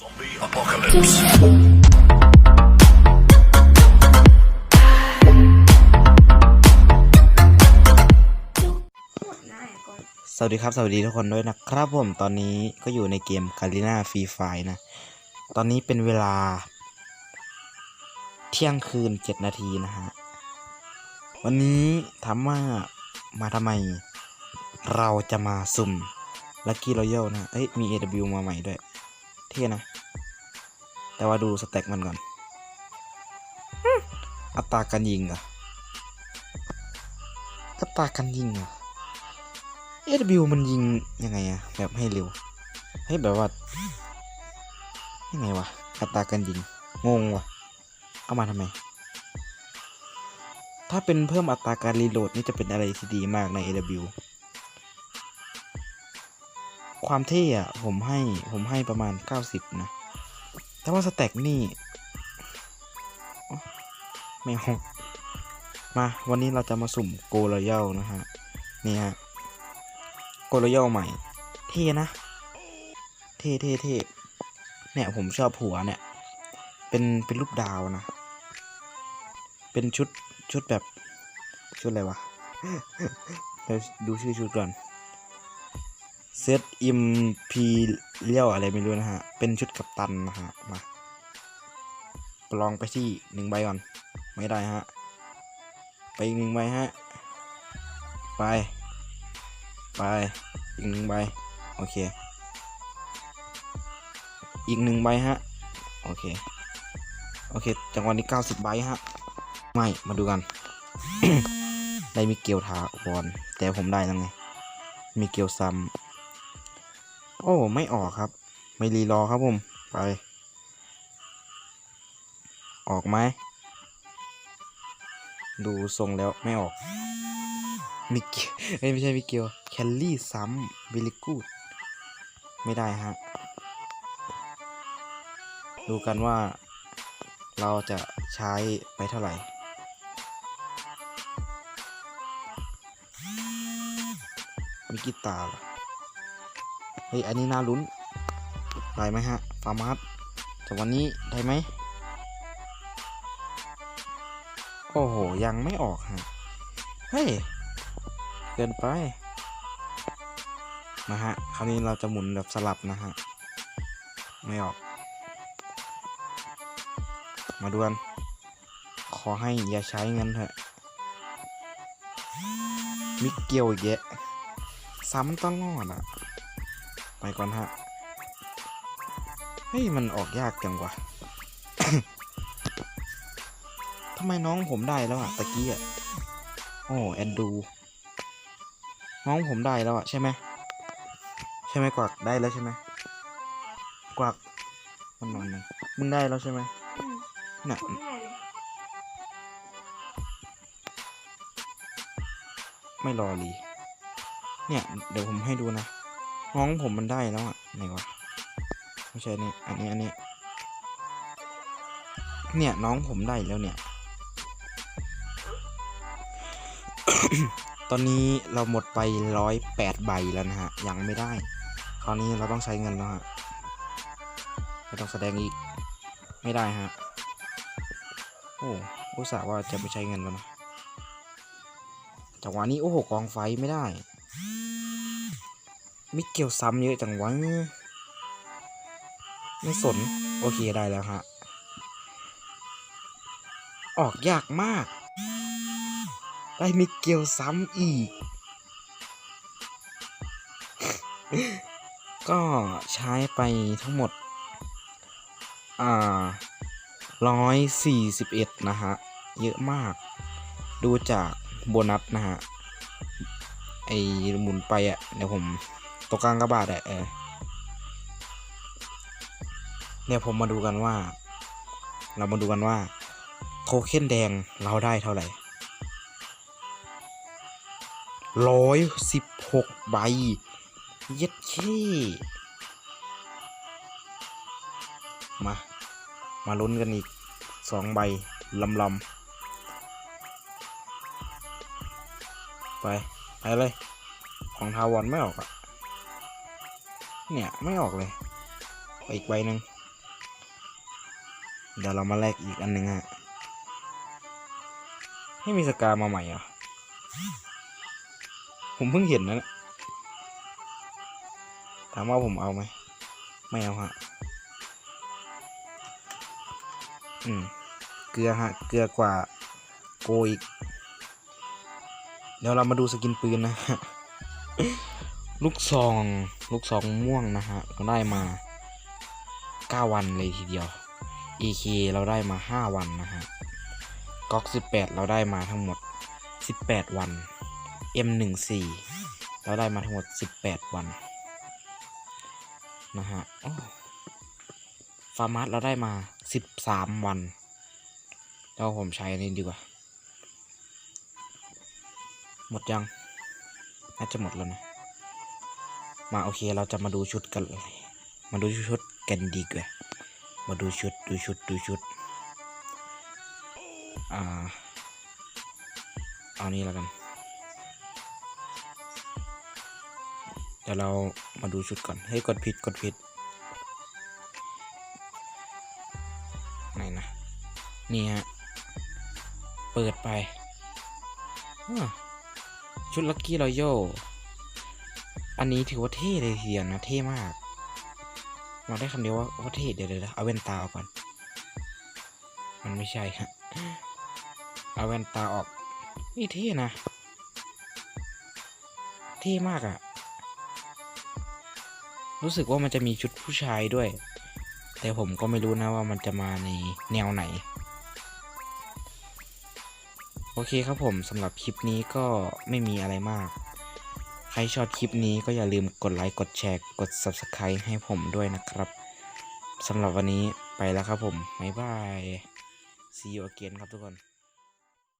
Zombie apocalypse. สวัสดีครับ สวัสดีทุกคนด้วยนะครับผมตอนนี้ก็อยู่ในเกม c a r i n a Free Fire นะ ตอนนี้เป็นเวลา เที่ยงคืน7นาทีนะฮะ วันนี้ถามว่ามาทำไม เราจะมาสุ่ม Lucky Royale นะ เอ้ย มี AW มาใหม่ด้วย เท่นะ แต่ว่าดูสแต็กมันก่อน อัตราการยิงอะอัตราการยิงเหรอเอวมันยิงยังไงอะแบบให้เร็ว ให้แบบว่า ยังไงวะ อัตราการยิง งงวะเอามาทำไม ถ้าเป็นเพิ่มอัตราการรีโหลดนี่จะเป็นอะไรที่ดีมากใน AW ความเท่อะผมให้ผมให้ประมาณ 90 นะ แต่ว่าสแต็กนี่ไม่เอามาวันนี้เราจะมาสุ่มโกลเยลนะฮะ นี่ฮะ โกลโยใหม่ เท่นะ เท่เท่เท่เนี่ยผมชอบหัวเนี่ย เป็นเป็นรูปดาวนะ เป็นชุดชุดแบบ ชุดอะไรวะเดี๋ยวดูชื่อชุดก่อน เซตอิมพีเรียวอะไรไม่รู้นะฮะ เป็นชุดกัปตันนะฮะ มาลองไปที่หนึ่งใบก่อน ไม่ได้ฮะ ไปอีกหนึ่งใบฮะ ไป ไป อีกหนึ่งใบ โอเค อีกหนึ่งใบฮะ โอเค โอเค จังหวะนี้90ใบฮะ ไม่ มาดูกัน ได้มีเกียวทาบอลแต่ผมได้แล้วไงมีเกียวซ้ำ โอ้ไม่ออกครับ ไม่รีรอครับผมไป ออกไหมดูทรงแล้วไม่ออกมิกไม่ใช่มิกเกลแคลลี่ซ้ำวิลิกูดไม่ได้ฮะ ดูกันว่า เราจะใช้ไปเท่าไหร่มีกีตาเหรอ ฮ้ยอันนี้น่าลุ้นได้ไหมฮะฟาร์มัสแต่วันนี้ได้ไหมโอ้โห ยังไม่ออกฮะ เฮ้ย เกินไปนะฮะ คราวนี้เราจะหมุนแบบสลับนะฮะ ไม่ออก มาดูกันขอให้อย่าใช้เงินเถอะ มิกเกียวอีกแยะ ซ้ำตลอดอะ ไปก่อนฮะ เฮ้ย มันออกยากจังวะทำไมน้องผมได้แล้วอะตะกี้อะโอ้แอนดู น้องผมได้แล้วอะใช่ไหมใช่ไหมกวักได้แล้วใช่ไหมกวักมันนอนมึงมึงได้แล้วใช่ไหมน่ะได้เลยไม่รอรีเนี่ย เดี๋ยวผมให้ดูนะ น้องผมมันได้แล้วอะไหนวะไม่ใช่นี่อันนี้อันนี้ เนี่ยน้องผมได้แล้วเนี่ย ตอนนี้เราหมดไปร้อยแปดใบแล้วนะฮะ ยังไม่ได้ คราวนี้เราต้องใช้เงินแล้วฮะไม่ต้องแสดงอีก ไม่ได้ฮะ โอ้อุตส่าห์ว่าจะไม่ใช้เงินแล้วนะจังหวะนี้โอ้โหกองไฟไม่ได้ มิเกลซ้ำเยอะจังวะไม่สน โอเคได้แล้วฮะ ออกยากมาก ได้มิเกลซ้ำอีก ก็ใช้ไปทั้งหมด อ่าร้อยสี่สิบเอ็ดนะฮะ เยอะมาก ดูจากโบนัสนะฮะ ไอหมุนไปอะ่ะ เดี๋ยวผม ตัวกลางกระบาดอะเออเนี่ยผมมาดูกันว่า เรามาดูกันว่า โทเค็นแดงเราได้เท่าไหร่ร้อยสิบหกใบ เย็ดขี้มา มาลุ้นกันอีกสองใบลำลำไป ไปเลย ของทาวอนไม่ออกอะ เนี่ย ไม่ออกเลยไปอีกใบหนึ่งเดี๋ยวเรามาแลกอีกอันหนึ่งฮะให้มีสกามาใหม่เหรอผมเพิ่งเห็นนะถามว่าผมเอาไหม ไม่เอาฮะ อืม เกลือฮะ เกลือกว่าโกอีก เดี๋ยวเรามาดูสกินปืนนะ ลูกซอง ลูกซองม่วงนะฮะเราได้มา 9 วันเลยทีเดียว EK เราได้มา 5 วันนะฮะก๊อก18 เราได้มาทั้งหมด 18 วัน M14 เราได้มาทั้งหมด 18 วันนะฮะฟาร์มัสเราได้มา 13 วันแล้วผมใช้อันนี้ดีกว่า หมดยัง น่าจะหมดแล้วนะ มาโอเคเราจะมาดูชุดกันเลยมาดูชุดกันดีกว่ามาดูชุดดูชุดดูชุดอ่าเอานี้แล้วกันเดี๋ยวเรามาดูชุดก่อนให้ยกดผิดกดผิดไหนนะนี่ฮะเปิดไปชุดลั c กี้รอยัล อันนี้ถือว่าเท่เลยทีเดียวนะเท่มากเราได้คำเดียวว่าว่าเท่เดี๋ยวเดี๋ยวเอาแว่นตาออกก่อน มันไม่ใช่ฮะเอาแว่นตาออก นี่เท่นะ เท่มากอะรู้สึกว่ามันจะมีชุดผู้ชายด้วย แต่ผมก็ไม่รู้นะว่ามันจะมาในแนวไหน โอเคครับผมสำหรับคลิปนี้ก็ไม่มีอะไรมาก ใครชอบคลิปนี้ก็อย่าลืมกดไลค์ กดแชร์ กด Subscribe ให้ผมด้วยนะครับสำหรับวันนี้ไปแล้วครับผมบ๊ายบาย see you again ครับทุกคน